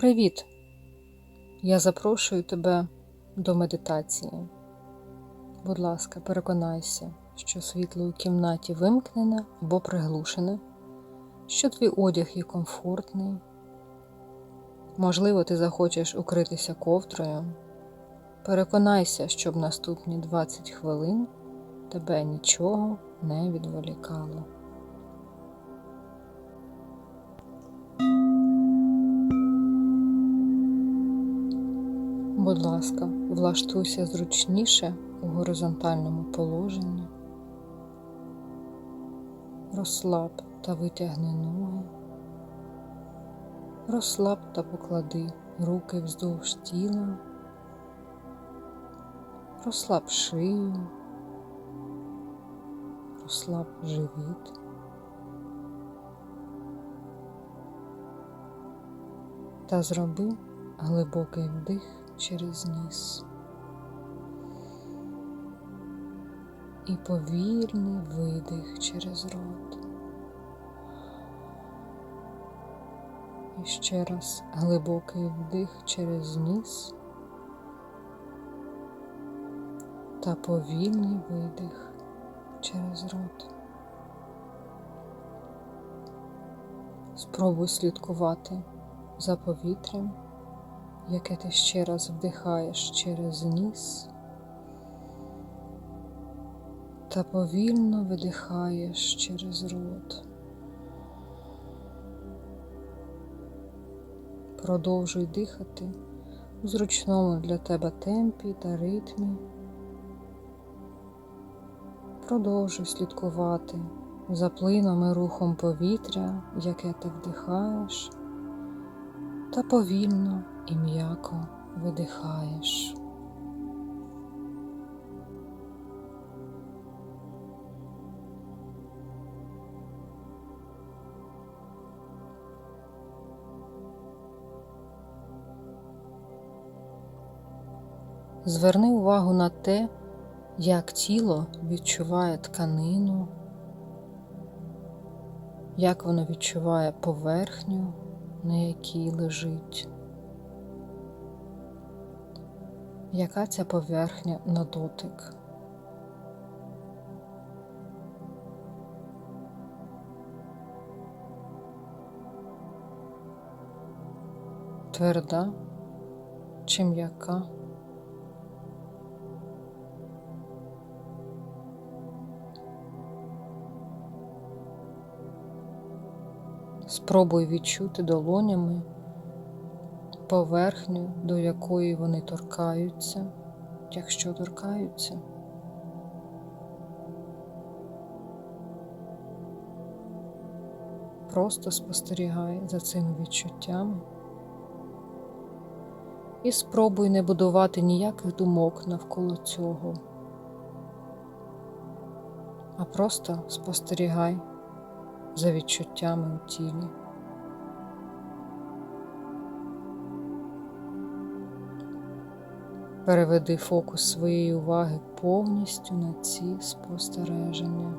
Привіт! Я запрошую тебе до медитації. Будь ласка, переконайся, що світло у кімнаті вимкнене або приглушене, що твій одяг є комфортний. Можливо, ти захочеш укритися ковдрою. Переконайся, щоб наступні 20 хвилин тебе нічого не відволікало. Будь ласка, влаштуйся зручніше у горизонтальному положенні. Розслаб та витягни ноги. Розслаб та поклади руки вздовж тіла. Розслаб шию. Розслаб живіт. Та зроби глибокий вдих через ніс і повільний видих через рот. І ще раз глибокий вдих через ніс та повільний видих через рот. Спробуй слідкувати за повітрям яке ти ще раз вдихаєш через ніс та повільно видихаєш через рот. Продовжуй дихати у зручному для тебе темпі та ритмі. Продовжуй слідкувати за плином і рухом повітря, яке ти вдихаєш, та повільно і м'яко видихаєш. Зверни увагу на те, як тіло відчуває тканину, як воно відчуває поверхню, на якій лежить. Яка ця поверхня на дотик? Тверда чи м'яка? Спробуй відчути долонями поверхню, до якої вони торкаються, якщо торкаються. Просто спостерігай за цими відчуттями і спробуй не будувати ніяких думок навколо цього, а просто спостерігай за відчуттями у тілі. Переведи фокус своєї уваги повністю на ці спостереження.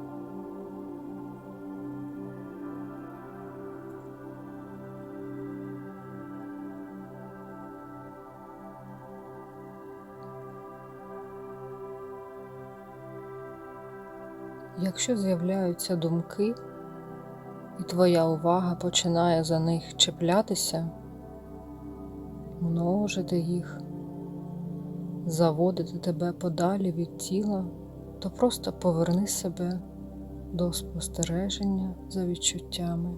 Якщо з'являються думки, і твоя увага починає за них чіплятися, множити їх заводити тебе подалі від тіла, то просто поверни себе до спостереження за відчуттями,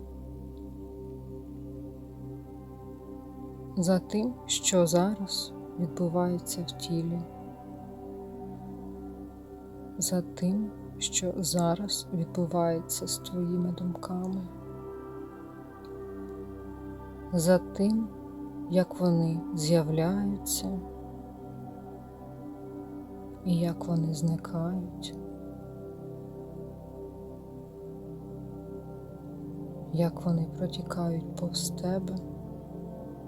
за тим, що зараз відбувається в тілі, за тим, що зараз відбувається з твоїми думками, за тим, як вони з'являються і як вони зникають, як вони протікають повз тебе,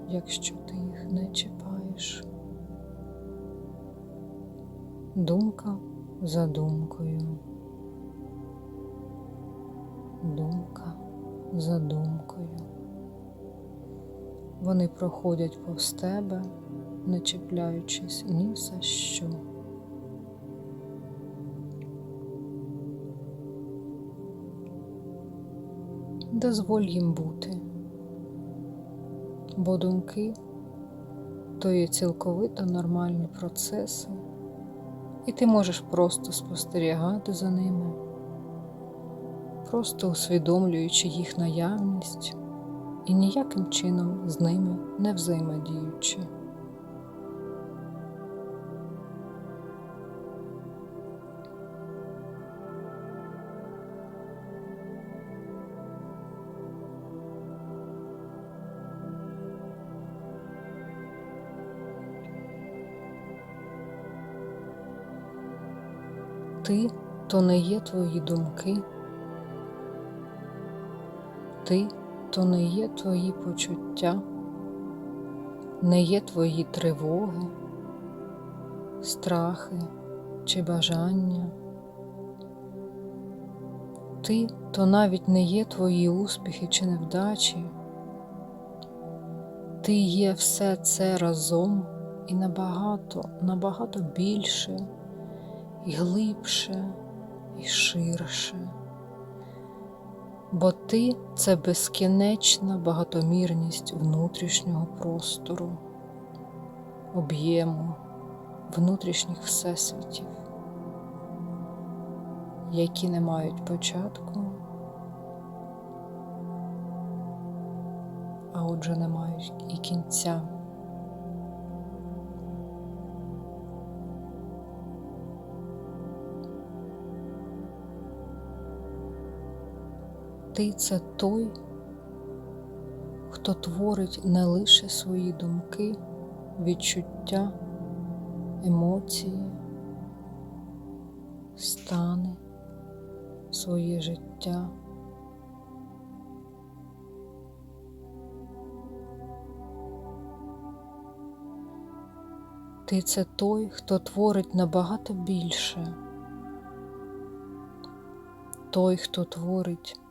якщо ти їх не чіпаєш. Думка за думкою, думка за думкою, Вони проходять повз тебе, не чіпляючись ні за що. Дозволь їм бути, бо думки то є цілковито нормальні процеси, і ти можеш просто спостерігати за ними, просто усвідомлюючи їх наявність і ніяким чином з ними не взаємодіючи. Ти то не є твої думки, ти то не є твої почуття, не є твої тривоги, страхи чи бажання. Ти то навіть не є твої успіхи чи невдачі. Ти є все це разом і набагато, набагато більше, і глибше, і ширше бо ти це безкінечна багатомірність внутрішнього простору, об'єму внутрішніх всесвітів, які не мають початку, а отже не мають і кінця. Ти це той, хто творить не лише свої думки, відчуття, емоції, стани, своє життя. Ти це той, хто творить набагато більше, той, хто творить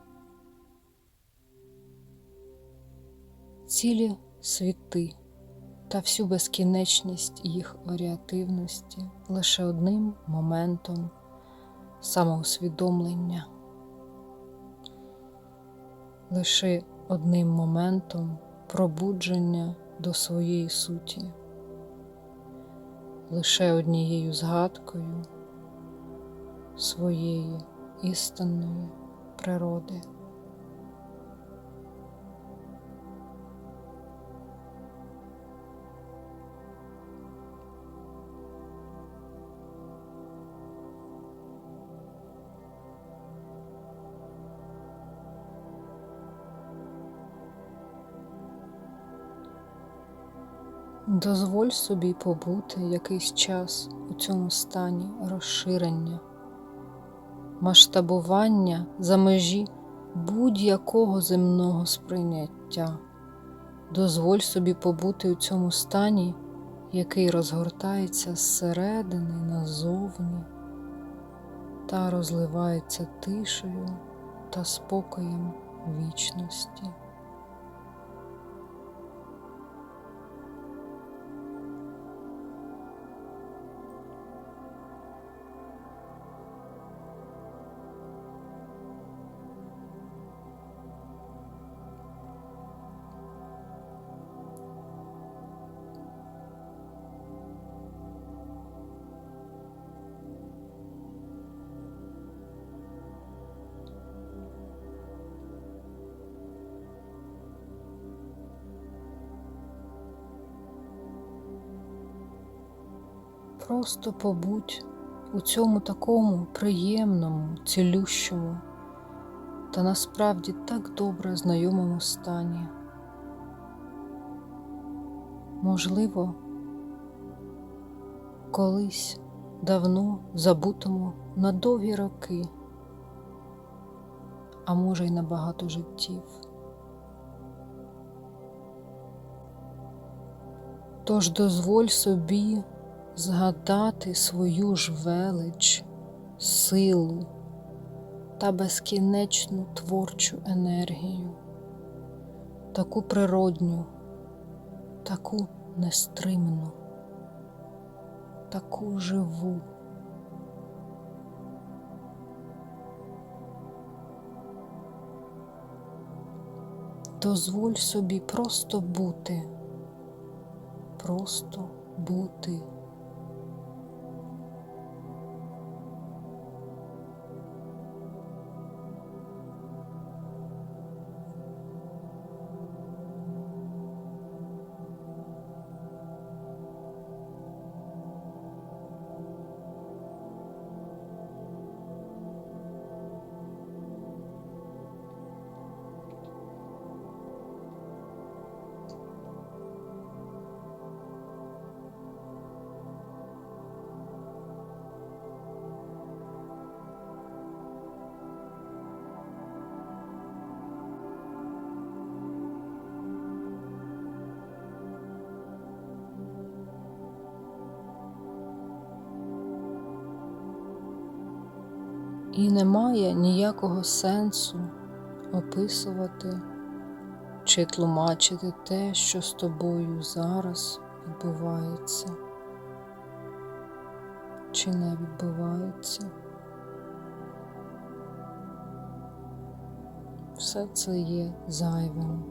цілі світи та всю безкінечність їх варіативності лише одним моментом самоусвідомлення, лише одним моментом пробудження до своєї суті, лише однією згадкою своєї істинної природи. Дозволь собі побути якийсь час у цьому стані розширення, масштабування за межі будь-якого земного сприйняття. Дозволь собі побути у цьому стані, який розгортається зсередини назовні та розливається тишею та спокоєм вічності. Просто побудь у цьому такому приємному, цілющому та насправді так добре знайомому стані. Можливо, колись давно забутому на довгі роки, а може й на багато життів. Тож дозволь собі згадати свою ж велич, силу та безкінечну творчу енергію, таку природню, таку нестримну, таку живу. Дозволь собі просто бути, просто бути. І немає ніякого сенсу описувати чи тлумачити те, що з тобою зараз відбувається, чи не відбувається. Все це є зайвим.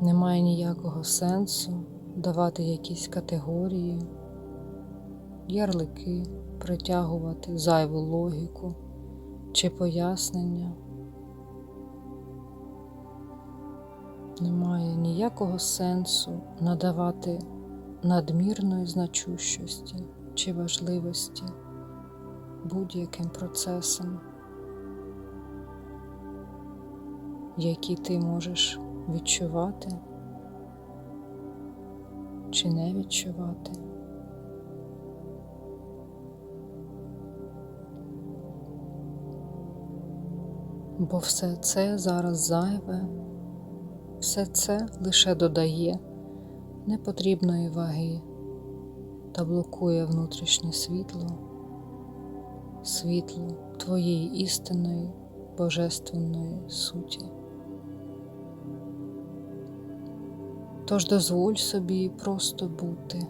Немає ніякого сенсу давати якісь категорії, ярлики притягувати зайву логіку чи пояснення. Немає ніякого сенсу надавати надмірної значущості чи важливості будь-яким процесам, які ти можеш відчувати чи не відчувати. Бо все це зараз зайве, все це лише додає непотрібної ваги та блокує внутрішнє світло, світло твоєї істинної божественної суті. Тож дозволь собі просто бути,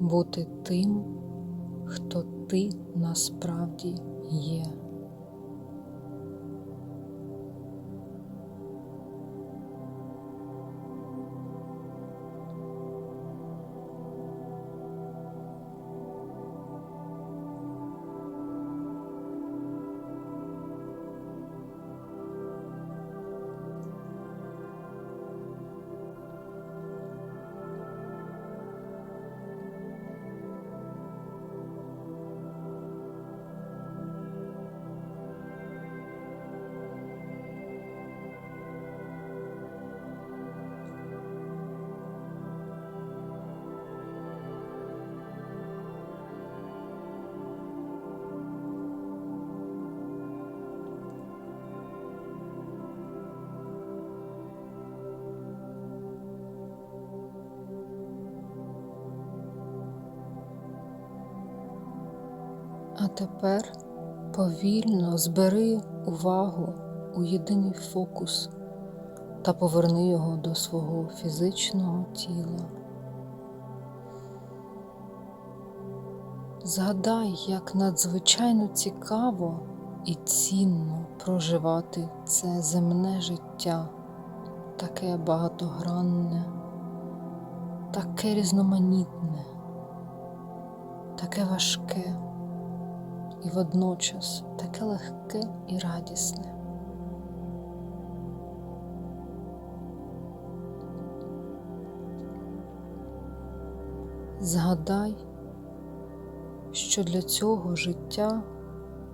бути тим, хто ти насправді є. Тепер повільно збери увагу у єдиний фокус та поверни його до свого фізичного тіла. Згадай, як надзвичайно цікаво і цінно проживати це земне життя, таке багатогранне, таке різноманітне, таке важке і водночас таке легке і радісне. Згадай, що для цього життя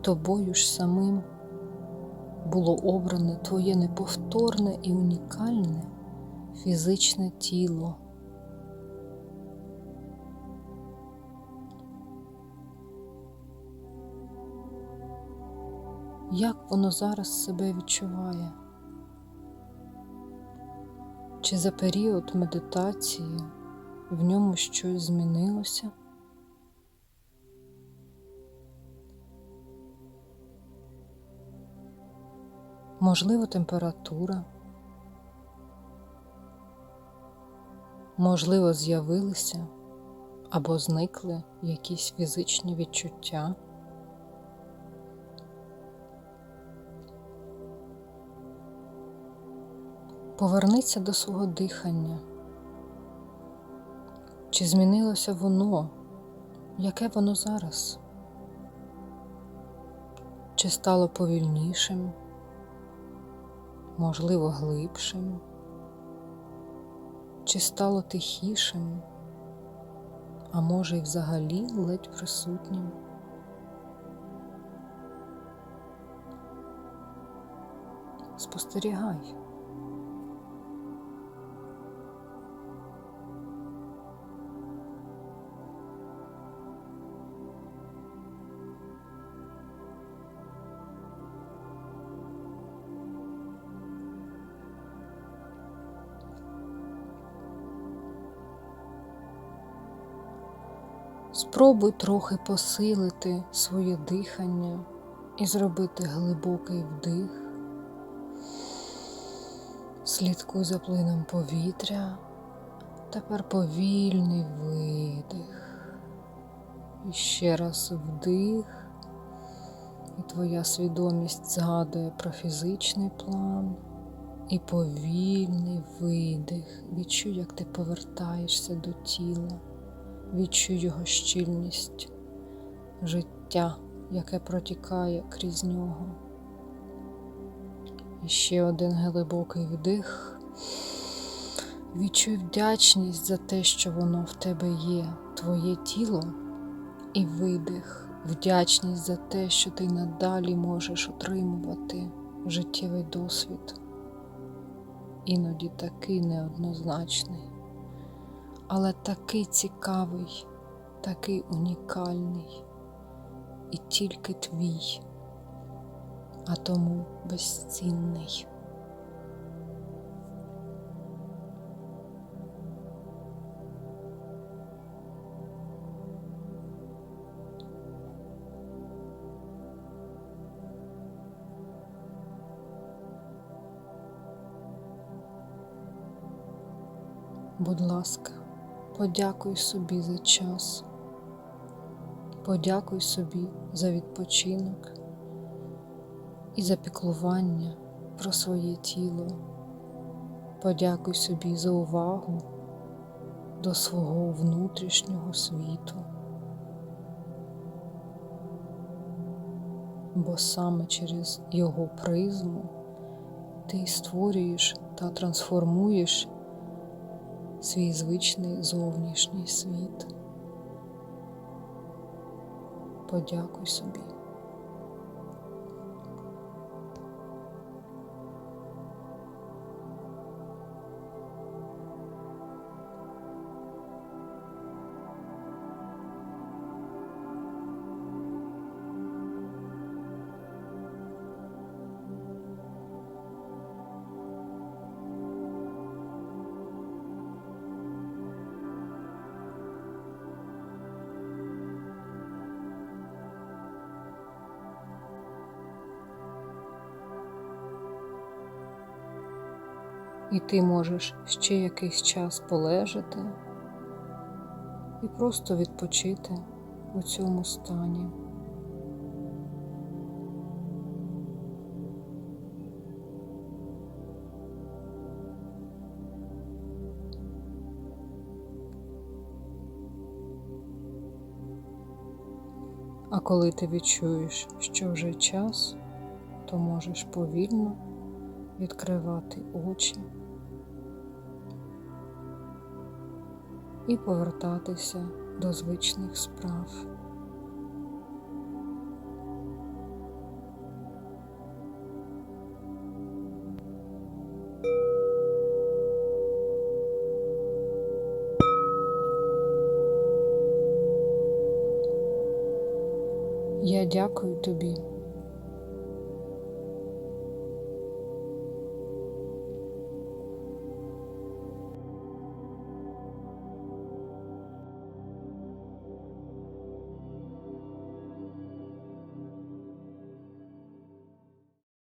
тобою ж самим було обране твоє неповторне і унікальне фізичне тіло. Як воно зараз себе відчуває? Чи за період медитації в ньому щось змінилося? можливо, температура, можливо, з'явилися або зникли якісь фізичні відчуття. Повернися до свого дихання. Чи змінилося воно? Яке воно зараз? Чи стало повільнішим, можливо, глибшим? Чи стало тихішим, а може й взагалі ледь присутнім? Спостерігай. Спробуй трохи посилити своє дихання і зробити глибокий вдих. Слідкуй за плином повітря. Тепер повільний видих. І ще раз вдих. І твоя свідомість згадує про фізичний план. І повільний видих. Відчуй, як ти повертаєшся до тіла. Відчуй його щільність, життя, яке протікає крізь нього. І ще один глибокий вдих. Відчуй вдячність за те, що воно в тебе є, твоє тіло і видих, вдячність за те, що ти надалі можеш отримувати життєвий досвід, іноді такий неоднозначний але такий цікавий, такий унікальний і тільки твій, а тому безцінний. Будь ласка, Подякуй собі за час, подякуй собі за відпочинок і за піклування про своє тіло. Подякуй собі за увагу до свого внутрішнього світу. Бо саме через його призму ти створюєш та трансформуєш свій звичний зовнішній світ. Подякуй собі. І ти можеш ще якийсь час полежати і просто відпочити у цьому стані. А коли ти відчуєш, що вже час, то можеш повільно відкривати очі. І повертатися до звичних справ. Я дякую тобі